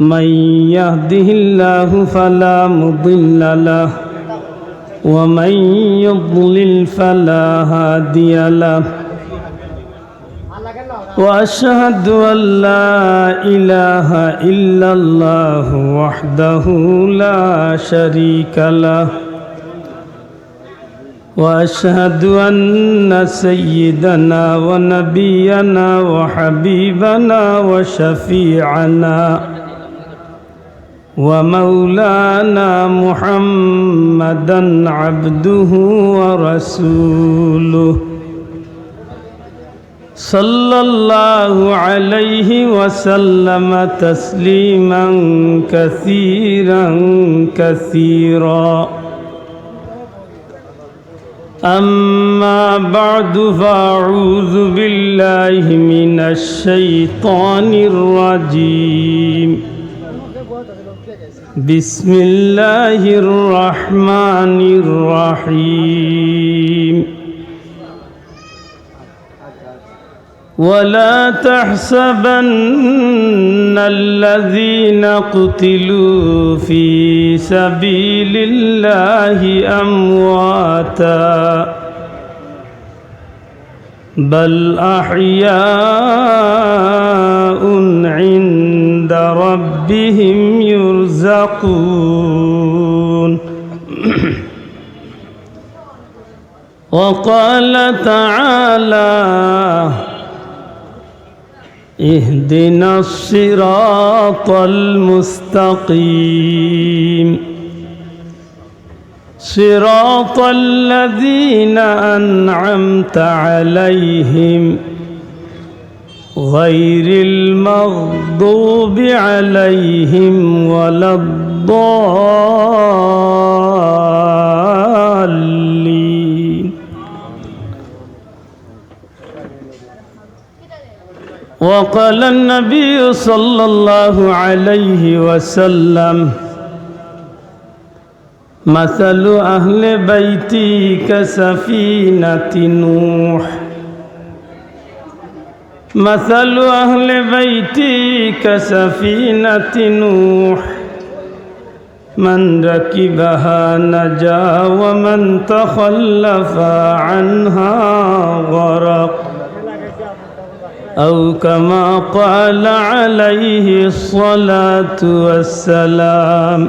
من يهده الله فلا مضل له ومن يضلل فلا هادي له. وأشهد أن لا إله إلا الله وحده لا شريك له. وأشهد أن سيدنا ونبينا وحبيبنا وشفيعنا. ومولانا محمدا عبده ورسوله. صلى الله عليه وسلم تسليما كثيرا كثيرا. أما بعد فأعوذ بالله من الشيطان الرجيم. بسم الله الرحمن الرحيم ولا تحسبن الذين قتلوا في سبيل الله امواتا بل احياء عند ربهم يرزقون. وقال تعالى اهدنا الصراط المستقيم. صراط الذين أنعمت عليهم. غير المغضوب عليهم ولا الضالين. وقال النبي صلى الله عليه وسلم مثل أهل بيتي كسفينة نوح. مثل أهل بيتي كسفينة نوح. من ركبها نجا ومن تخلف عنها غرق. أو كما قال عليه الصلاة والسلام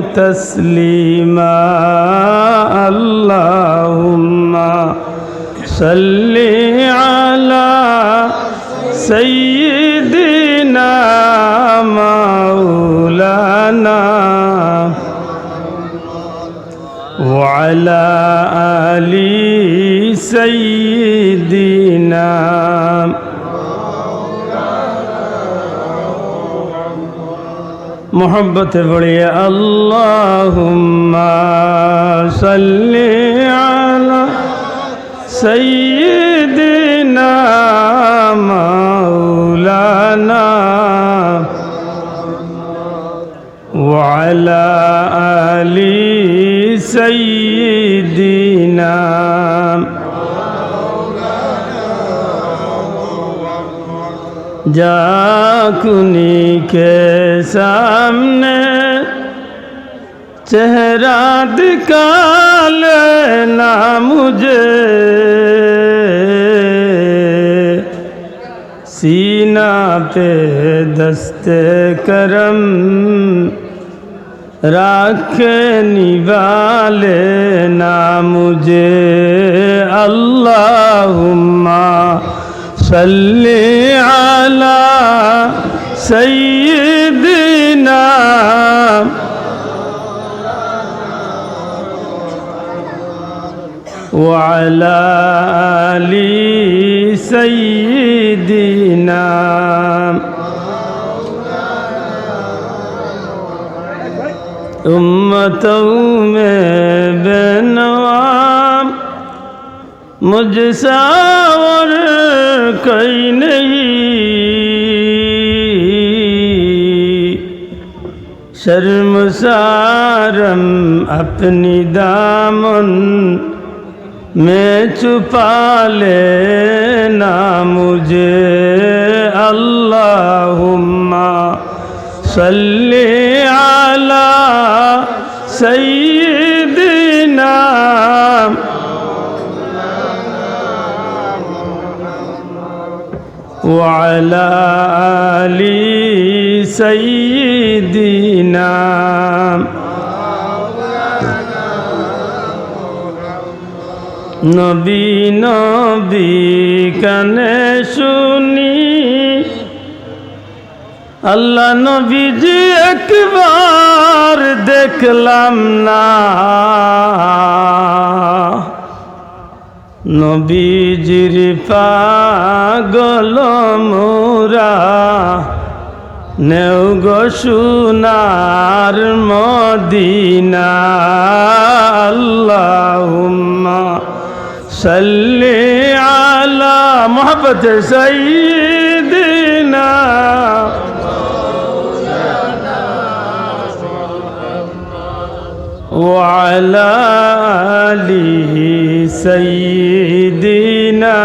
تسليما. اللهم صل على سيدنا مولانا وعلى آل سيدنا محبت پڑھیے اللہم صلی علی سیدنا مولانا وعلى آل سيدنا جاكني के सामने चेहरा दिखा लेना मुझे सीना पे दस्ते करम राखे निवाले ना मुझे अल्लाहुम्मा सल्ली अला سيدنا وعلى آل سيدنا أمة أم بنوام مجھ سا اور کوئی نہیں शर्मसारम अपनी दामन में छुपा लेना मुझे अल्लाहुम्मा सल्ली अला सय्यिदिना وعلى آل سيدنا নবী নবী কানে শুনি আল্লাহ নবীজি একবার দেখলাম না নবীজির পাগল মোরা নেও গো সোনার মদিনা আল্লাহুম্মা সাল্লি আলা মোহাম্মত সাইয়্যিদিনা وعلى آله سيدنا